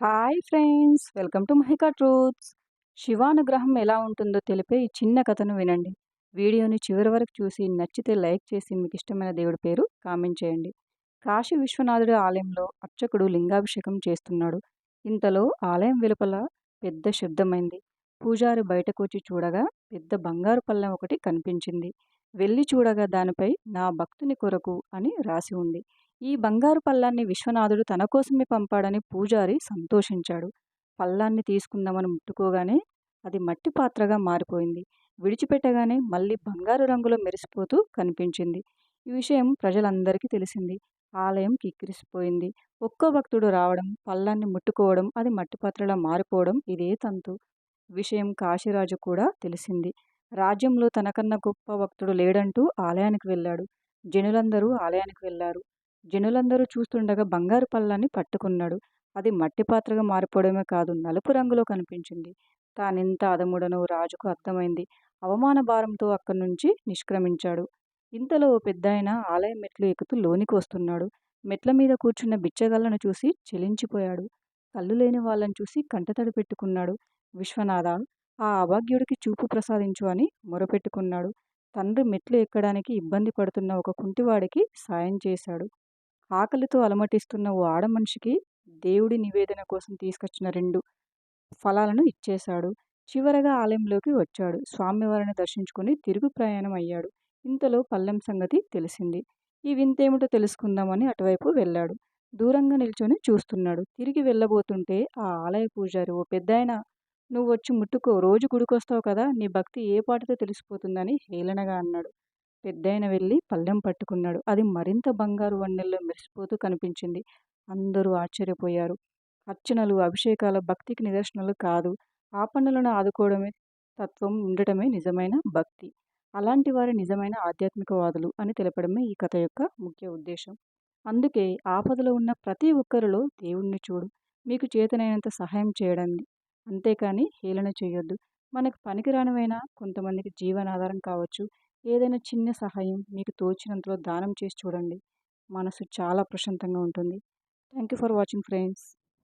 Hi friends welcome to Mahika truths. శివానుగ్రహం ఎలా ఉంటుందో తెలిపే ఈ చిన్న కథను వినండి. వీడియోని చివరి వరకు చూసి నచ్చితే లైక్ చేసి మీకు ఇష్టమైన దేవుడి పేరు కామెంట్ చేయండి. కాశీ విశ్వనాథుడి ఆలయంలో అర్చకుడు లింగాభిషేకం చేస్తున్నాడు. ఇంతలో ఆలయం వెలుపల పెద్ద శబ్దమైంది. పూజారి బయటకు వచ్చి చూడగా పెద్ద బంగారు పళ్ళెం ఒకటి కనిపించింది. వెళ్ళి చూడగా దానిపై నా భక్తుని కొరకు అని రాసి ఉంది. ఈ బంగారు పళ్ళాన్ని విశ్వనాథుడు తన కోసమే పంపాడని పూజారి సంతోషించాడు. పళ్ళాన్ని తీసుకుందామని ముట్టుకోగానే అది మట్టి పాత్రగా మారిపోయింది. విడిచిపెట్టగానే మళ్ళీ బంగారు రంగులో మెరిసిపోతూ కనిపించింది. ఈ విషయం ప్రజలందరికీ తెలిసింది. ఆలయం కిక్కిరిసిపోయింది. ఒక్కో భక్తుడు రావడం పళ్ళాన్ని ముట్టుకోవడం అది మట్టి పాత్రలా మారిపోవడం ఇదే తంతు. విషయం కాశీరాజు కూడా తెలిసింది. రాజ్యంలో తనకన్నా గొప్ప భక్తుడు లేడంటూ ఆలయానికి వెళ్ళాడు. జనులందరూ ఆలయానికి వెళ్ళారు. జనులందరూ చూస్తుండగా బంగారు పళ్ళాన్ని పట్టుకున్నాడు. అది మట్టి పాత్రగా మారిపోవడమే కాదు నలుపు రంగులో కనిపించింది. తానెంత అదముడనో రాజుకు అర్థమైంది. అవమాన భారంతో అక్కడి నుంచి నిష్క్రమించాడు. ఇంతలో పెద్దాయన ఆలయం మెట్లు ఎక్కుతూ లోనికి వస్తున్నాడు. మెట్ల మీద కూర్చున్న బిచ్చగళ్ళను చూసి చెలించిపోయాడు. కళ్ళు లేని వాళ్ళని చూసి కంటతడి పెట్టుకున్నాడు. విశ్వనాథ ఆ అభాగ్యుడికి చూపు ప్రసాదించు అని మొరపెట్టుకున్నాడు. తండ్రి మెట్లు ఎక్కడానికి ఇబ్బంది పడుతున్న ఒక కుంటివాడికి సాయం చేశాడు. ఆకలితో అలమటిస్తున్న ఓ ఆడమనిషికి దేవుడి నివేదన కోసం తీసుకొచ్చిన రెండు ఫలాలను ఇచ్చేశాడు. చివరగా ఆలయంలోకి వచ్చాడు. స్వామివారిని దర్శించుకుని తిరుగు ప్రయాణం అయ్యాడు. ఇంతలో పల్లెం సంగతి తెలిసింది. ఈ వింతేమిటో తెలుసుకుందామని అటువైపు వెళ్ళాడు. దూరంగా నిల్చొని చూస్తున్నాడు. తిరిగి వెళ్ళబోతుంటే ఆ ఆలయ పూజారి ఓ పెద్దాయన నువ్వు వచ్చి ముట్టుకో. రోజు గుడికొస్తావు కదా. నీ భక్తి ఏ పాటతో తెలిసిపోతుందని హేళనగా అన్నాడు. పెద్దయిన వెళ్ళి పళ్ళెం పట్టుకున్నాడు. అది మరింత బంగారు వన్నెల్లో మెరిసిపోతూ కనిపించింది. అందరూ ఆశ్చర్యపోయారు. అర్చనలు అభిషేకాల భక్తికి నిదర్శనలు కాదు. ఆ ఆదుకోవడమే తత్వం ఉండటమే నిజమైన భక్తి. అలాంటి వారి నిజమైన ఆధ్యాత్మికవాదులు అని తెలపడమే ఈ కథ యొక్క ముఖ్య ఉద్దేశం. అందుకే ఆపదలో ఉన్న ప్రతి ఒక్కరిలో దేవుణ్ణి చూడు. మీకు చేతనైనంత సహాయం చేయడండి అంతేకాని హేళన చేయొద్దు. మనకు పనికిరానివైనా కొంతమందికి జీవనాధారం కావచ్చు. ఏదైనా చిన్న సహాయం మీకు తోచినంతలో దానం చేసి చూడండి. మనసు చాలా ప్రశాంతంగా ఉంటుంది. Thank you for watching friends